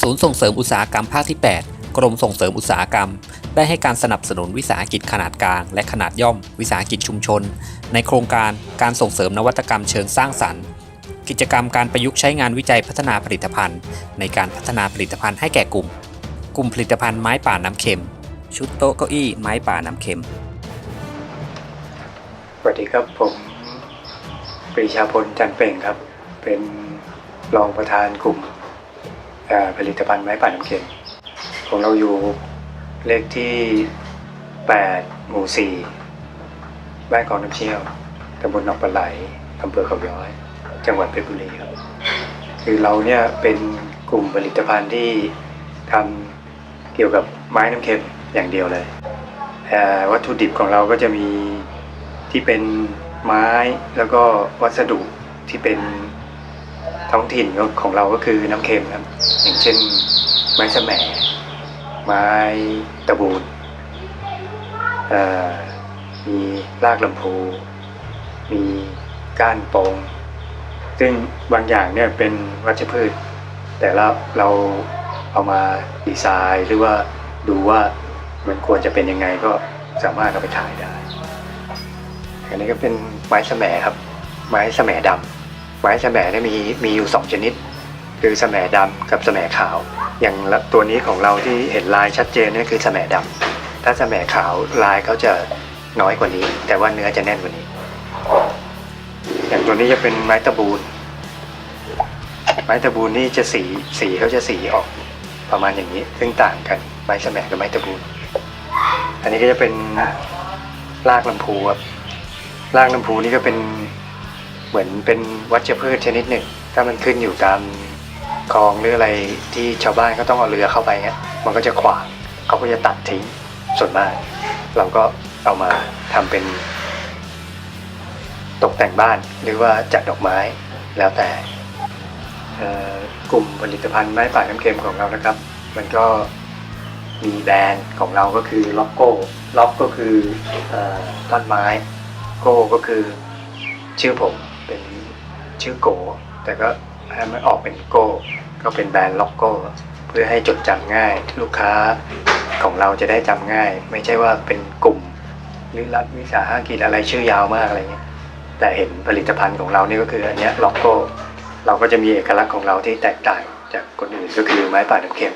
ศูนย์ส่งเสริมอุตสาหกรรมภาคที่ 8 กรมส่งเสริมอุตสาหกรรม ได้ให้การสนับสนุนวิสาหกิจขนาดกลาง และขนาดย่อม วิสาหกิจชุมชน ในโครงการการส่งเสริมนวัตกรรมเชิงสร้างสรรค์ กิจกรรมการประยุกต์ใช้งานวิจัยพัฒนาผลิตภัณฑ์ ในการพัฒนาผลิตภัณฑ์ให้แก่กลุ่ม กลุ่มผลิตภัณฑ์ไม้ป่าน้ำเค็ม ชุดโต๊ะเก้าอี้ไม้ป่าน้ำเค็มสวัสดีครับผมปรีชาพลจันเป่งครับ เป็นรองประธานกลุ่ม ผลิตภัณฑ์ไม้ป่าน้ำเค็มของเราอยู่เลขที่ 8 หมู่ 4 บ้านของน้ำเชี่ยวตำบลหนองปลาไหลอำเภอเขาย้อย จังหวัดเพชรบุรีครับ คือเราเนี่ยเป็นกลุ่มผลิตภัณฑ์ที่ทำเกี่ยวกับไม้น้ำเค็มอย่างเดียวเลย วัตถุดิบของเราก็จะมีที่เป็นไม้แล้วก็วัสดุที่เป็น ท้องถิ่นของเราก็คือน้ำเค็มครับ อย่างเช่น ไม้สะแหมไม้ตะบูนมีรากลำพู มีก้านโปงซึ่งบางอย่างเนี่ยเป็นวัชพืช แต่ละเราเอามาดีไซน์หรือว่าดูว่ามันควรจะเป็นยังไงก็สามารถเอาไปถ่ายได้ อันนี้ก็เป็นไม้แสมครับ ไม้แสมดำ ไม้แสมเนี่ยมีมีอยู่สองชนิด คือแสมดำกับแสมขาว อย่างตัวนี้ของเราที่เห็นลายชัดเจนนี่คือแสมดำถ้าแสมขาวลายเขาจะน้อยกว่านี้ แต่ว่าเนื้อจะแน่นกว่านี้ อย่างตัวนี้จะเป็นไม้ตะบูนไม้ตะบูนนี่จะสีสีเขาจะสีออกประมาณอย่างนี้ ซึ่งต่างกันไม้แสมกับไม้ตะบูนอันนี้ก็จะเป็นรากลำพูครับรากน้ำพูนี่ก็เป็น เหมือนเป็นวัชพืชชนิดหนึ่ง ถ้ามันขึ้นอยู่ตามคลองหรืออะไรที่ชาวบ้านก็ต้องเอาเรือเข้าไปเงี้ยมันก็จะขวางเขาก็จะตัดทิ้งส่วนมาก เราก็เอามาทำเป็น ตกแต่งบ้านหรือว่าจัดดอกไม้แล้วแต่กลุ่มผลิตภัณฑ์ไม้ป่าน้ำเค็มของเรานะครับ มันก็มีแบรนด์ของเราก็คือล็อกโก้ล็อกก็คืออต้นไม้ โก้ก็คือชื่อผม เป็นชื่อโก แต่ก็ให้มันออกเป็นโก้ ก็เป็นแบรนด์ล็อกโก้ เพื่อให้จดจำง่าย ลูกค้าของเราจะได้จำง่าย ไม่ใช่ว่าเป็นกลุ่มหรือรัฐวิสาหกิจอะไรชื่อยาวมากอะไรเงี้ยแต่เห็นผลิตภัณฑ์ของเรานี่ก็คืออันเนี้ยล็อกโก้ เราก็จะมีเอกลักษณ์ของเราที่แตกต่างจากคนอื่นก็คือไม้ป่าน้ำเค็ม